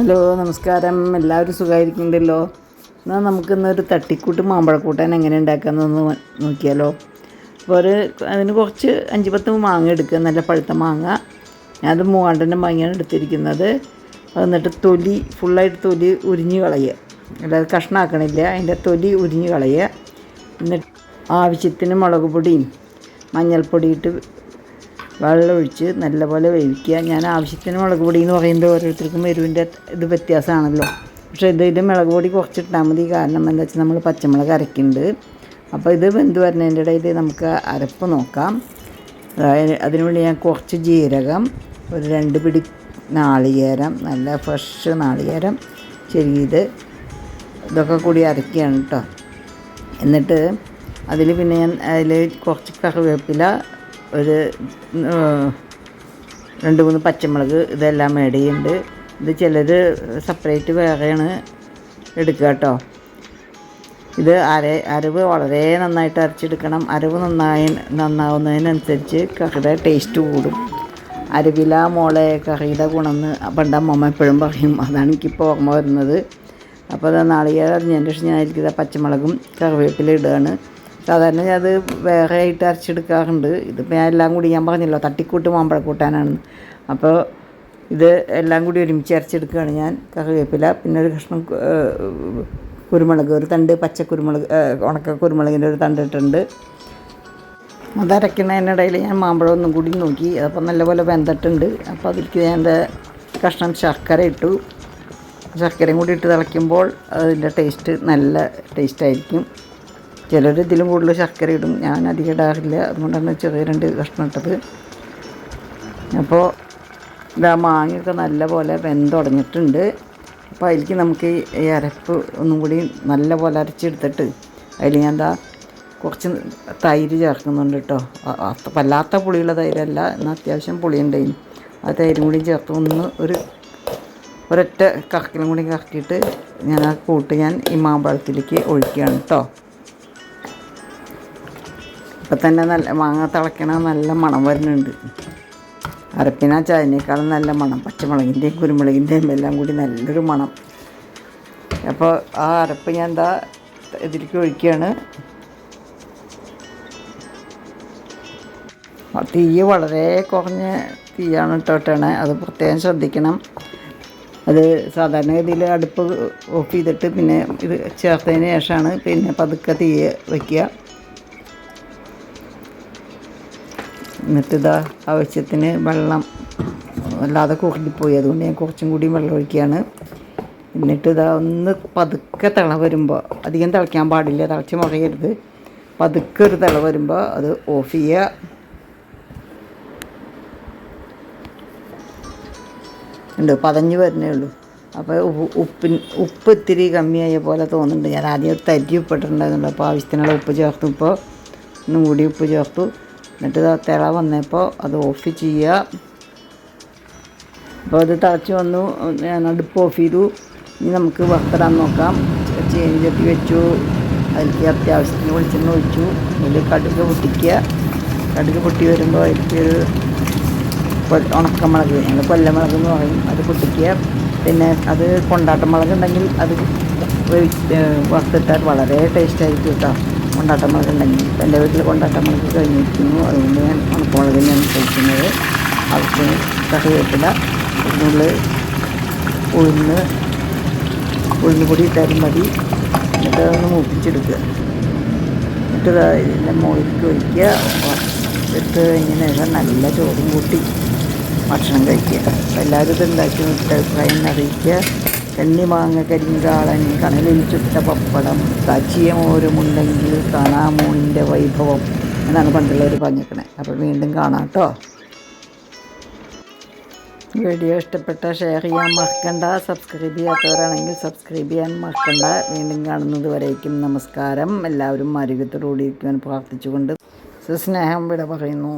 Hello നമസ്കാരം. എല്ലാവരും സുഖമായിരിക്കുന്നുണ്ടല്ലോ എന്നാൽ നമുക്കിന്നൊരു തട്ടിക്കൂട്ട് മാമ്പഴക്കൂട്ടാൻ എങ്ങനെ ഉണ്ടാക്കാമെന്നൊന്ന് നോക്കിയാലോ. അപ്പോൾ ഒരു അതിന് കുറച്ച് അഞ്ച് പത്ത് മാങ്ങ എടുക്കുക. നല്ല പഴുത്ത മാങ്ങ. ഞാനത് മൂവാണ്ടന്റെ മാങ്ങയാണ് എടുത്തിരിക്കുന്നത്. എന്നിട്ട് തൊലി ഫുള്ളായിട്ട് തൊലി ഉരിഞ്ഞ് കളയുക. അല്ലാതെ കഷ്ണാക്കണില്ല. അതിന്റെ തൊലി ഉരിഞ്ഞ് കളയുക. എന്നിട്ട് ആവശ്യത്തിന് മുളക് പൊടിയും മഞ്ഞൾപ്പൊടി ഇട്ട് വെള്ളമൊഴിച്ച് നല്ലപോലെ വേവിക്കുക. ഞാൻ ആവശ്യത്തിന് മുളക് പൊടി എന്ന് പറയുമ്പോൾ ഓരോരുത്തർക്കും എരിവിന്റെ ഇത് വ്യത്യാസമാണല്ലോ. പക്ഷേ ഇതിൽ മുളക് പൊടി കുറച്ചിട്ടാൽ മതി. കാരണം എന്താ വെച്ചാൽ നമ്മൾ പച്ചമുളക് അരയ്ക്കുന്നുണ്ട്. അപ്പോൾ ഇത് വെന്ത് വരുന്നതിന്റെ ഇടയിൽ നമുക്ക് അരപ്പ് നോക്കാം. അതിനുവേണ്ടി ഞാൻ കുറച്ച് ജീരകം ഒരു രണ്ട് പിടി നാളികേരം നല്ല ഫ്രഷ് നാളികേരം ചെറിയത് ഇതൊക്കെ കൂടി അരക്കുകയാണ് കേട്ടോ. എന്നിട്ട് അതിൽ പിന്നെ ഞാൻ അതിൽ കുറച്ച് കറിവേപ്പില ഒരു രണ്ട് മൂന്ന് പച്ചമുളക് ഇതെല്ലാം മേടിയുണ്ട് ഇത് ചിലർ സെപ്പറേറ്റ് വേറെയാണ് എടുക്കുക കേട്ടോ. ഇത് അര അരവ് വളരെ നന്നായിട്ട് അരച്ചെടുക്കണം. അരവ് നന്നായി നന്നാവുന്നതിനനുസരിച്ച് കറിയുടെ ടേസ്റ്റ് കൂടും. അരവില മോളെ കറിയുടെ ഗുണമെന്ന് പണ്ട് അമ്മമ്മ എപ്പോഴും പറയും. അതാണ് എനിക്കിപ്പോൾ ഓർമ്മ വരുന്നത്. അപ്പോൾ അത് നാളികേരം അരിഞ്ഞതിന് ശേഷം ഞാൻ പച്ചമുളകും കറിവേപ്പില ഇടുകയാണ്. സാധാരണ ഞാൻ അത് വേറെ ആയിട്ട് അരച്ചെടുക്കാറുണ്ട്. ഇതിപ്പോൾ ഞാൻ എല്ലാം കൂടി ഞാൻ പറഞ്ഞല്ലോ തട്ടിക്കൂട്ട് മാമ്പഴക്കൂട്ടാനാണ് അപ്പോൾ ഇത് എല്ലാം കൂടി ഒരുമിച്ച് അരച്ചെടുക്കുകയാണ് ഞാൻ. കറിവേപ്പില പിന്നെ ഒരു കഷ്ണം കുരുമുളക് ഒരു തണ്ട് പച്ച കുരുമുളക് ഉണക്ക കുരുമുളകിന്റെ ഒരു തണ്ട് ഇട്ടുണ്ട് അത് അരയ്ക്കുന്നതിനിടയിൽ ഞാൻ മാമ്പഴം ഒന്നും കൂടി നോക്കി. അപ്പോൾ നല്ലപോലെ വെന്തിട്ടുണ്ട്. അപ്പോൾ അതിലേക്ക് ഞാൻ എന്റെ കഷ്ണം ശർക്കര ഇട്ടു. ശർക്കരയും കൂടി ഇട്ട് തിളയ്ക്കുമ്പോൾ അതിന്റെ ടേസ്റ്റ് നല്ല ടേസ്റ്റ് ആയിരിക്കും. ചിലർ ഇതിലും കൂടുതൽ ശർക്കര ഇടും. ഞാൻ അധികം ഇടാറില്ല. അതുകൊണ്ടാണ് ചെറിയ രണ്ട് കഷ്ണം ഇട്ടത്. അപ്പോൾ ഇതാ മാങ്ങയൊക്കെ നല്ല പോലെ തുടങ്ങിയിട്ടുണ്ട് അപ്പോൾ അതിലേക്ക് നമുക്ക് ഈ അരപ്പ് ഒന്നും കൂടി നല്ല പോലെ അരച്ചെടുത്തിട്ട് അതിൽ ഞാൻ എന്താ കുറച്ച് തൈര് ചേർക്കുന്നുണ്ട് കേട്ടോ. വല്ലാത്ത പുളിയുള്ള തൈരല്ല. എന്നാൽ അത്യാവശ്യം പുളിയുണ്ടായിരുന്നു ആ തൈരും കൂടി ചേർത്ത് ഒന്ന് ഒരു ഒരൊറ്റ കറക്കിലും കൂടി കറക്കിയിട്ട് ഞാൻ ആ കൂട്ട് ഞാൻ ഈ മാമ്പഴത്തിലേക്ക് ഒഴിക്കുകയാണ് കേട്ടോ. ഇപ്പം തന്നെ നല്ല മാങ്ങ തിളയ്ക്കണ നല്ല മണം വരുന്നുണ്ട്. അരപ്പിന ചായനേക്കാളും നല്ല മണം. പച്ചമുളകിന്റെയും കുരുമുളകിന്റെയും എല്ലാം കൂടി നല്ലൊരു മണം. അപ്പോൾ ആ അരപ്പ് ഞാൻ എന്താ ഇതിലേക്ക് ഒഴിക്കുകയാണ് തീയ് വളരെ കുറഞ്ഞ തീയാണ് ഇട്ടോട്ടാണ് അത് പ്രത്യേകം ശ്രദ്ധിക്കണം. അത് സാധാരണഗതിയിൽ അടുപ്പ് ഓഫ് ചെയ്തിട്ട് പിന്നെ ഇത് ചേർത്തതിന് ശേഷമാണ് പിന്നെ പതുക്കെ തീ വയ്ക്കുക എന്നിട്ട് ഇതാ ആവശ്യത്തിന് വെള്ളം വല്ലാതെ കുറുകിപ്പോയി. അതുകൊണ്ട് ഞാൻ കുറച്ചും കൂടി വെള്ളം ഒഴിക്കുകയാണ്. എന്നിട്ട് ഇതാ ഒന്ന് പതുക്കെ തിള വരുമ്പോൾ അധികം തിളയ്ക്കാൻ പാടില്ല തിളച്ച് മുറയരുത് പതുക്കെ ഒരു തിള വരുമ്പോൾ അത് ഓഫ് ചെയ്യുക. ഉണ്ട് പതഞ്ഞ് വരുന്നേ ഉള്ളൂ. അപ്പോൾ ഉപ്പ് ഉപ്പിൻ ഉപ്പ് ഇത്തിരി കമ്മിയായ പോലെ തോന്നുന്നുണ്ട്. ഞാൻ ആദ്യം തരി ഉപ്പിട്ടിട്ടുണ്ടായിരുന്നുള്ളൂ അപ്പോൾ ആവശ്യത്തിനുള്ള ഉപ്പ് ചേർത്തു. ഇപ്പോൾ ഒന്നും കൂടി ഉപ്പ് ചേർത്തു. എന്നിട്ട് തിള വന്നപ്പോൾ അത് ഓഫ് ചെയ്യുക അപ്പോൾ അത് തിളച്ച് വന്നു. ഞാൻ അടുപ്പ് ഓഫ് ചെയ്തു. ഇനി നമുക്ക് വറുത്തിടാൻ നോക്കാം. ചേഞ്ച് ചട്ടി വെച്ചു. അതിലേക്ക് അത്യാവശ്യത്തിന് വെളിച്ചെണ്ണ ഒഴിച്ചു. അതിൽ കടുക് പൊട്ടിക്കുക. കടുക് പൊട്ടി വരുമ്പോൾ അതിലേക്ക് ഒരു ഉണക്ക ഉണക്കമുളക് ഞങ്ങൾ കൊല്ലമുളക് എന്ന് പറയും. അത് പൊട്ടിക്കുക. പിന്നെ അത് കൊണ്ടാട്ടമുളക് ഉണ്ടെങ്കിൽ അത് വറുത്തിട്ടാൽ വളരെ ടേസ്റ്റ് ആയിരിക്കും കേട്ടോ കൊണ്ടാട്ടമുളക് മുളകുണ്ടെങ്കിൽ എന്റെ വീട്ടിൽ കൊണ്ടാട്ടം മുളക് കഴിഞ്ഞിരിക്കുന്നു. അതുകൊണ്ട് ഞാൻ ഉണക്കമുളകിനാണ് കഴിക്കുന്നത് ആവശ്യത്തിന് കറിവേപ്പില അതിനുള്ളിൽ ഉഴുന്ന് ഉഴുന്ന് പൊടി ഇട്ടാലും മതി. എന്നിട്ട് അതൊന്ന് മൂപ്പിച്ചെടുക്കുക. എന്നിട്ട് ഇതിന്റെ മുകളിലേക്ക് ഒഴിക്കുക. എടുത്ത് ഇങ്ങനെ നല്ല ചോറും കൂട്ടി ഭക്ഷണം കഴിക്കുക. എല്ലാവരും ഇത് ഉണ്ടാക്കി അഭിപ്രായം അറിയിക്കുക. കണ്ണി മാങ്ങ കരിങ്കാളൻ കണലിൽ ചുട്ട പപ്പടം കാച്ചിയ മോരുമുണ്ടെങ്കിൽ കാണാമോണിന്റെ വൈഭവം എന്നാണ് പണ്ടുള്ളവർ പറഞ്ഞിരിക്കണേ. അപ്പോൾ വീണ്ടും കാണാം കേട്ടോ വീഡിയോ ഇഷ്ടപ്പെട്ട ഷെയർ ചെയ്യാൻ മറക്കണ്ട. സബ്സ്ക്രൈബ് ചെയ്യാത്തവരാണെങ്കിൽ സബ്സ്ക്രൈബ് ചെയ്യാൻ മറക്കണ്ട. വീണ്ടും കാണുന്നത് വരേക്കും നമസ്കാരം. എല്ലാവരും ആരോഗ്യത്തോടുകൂടി ഇരിക്കുവാൻ പ്രാർത്ഥിച്ചുകൊണ്ട് സ്നേഹം വിട പറയുന്നു.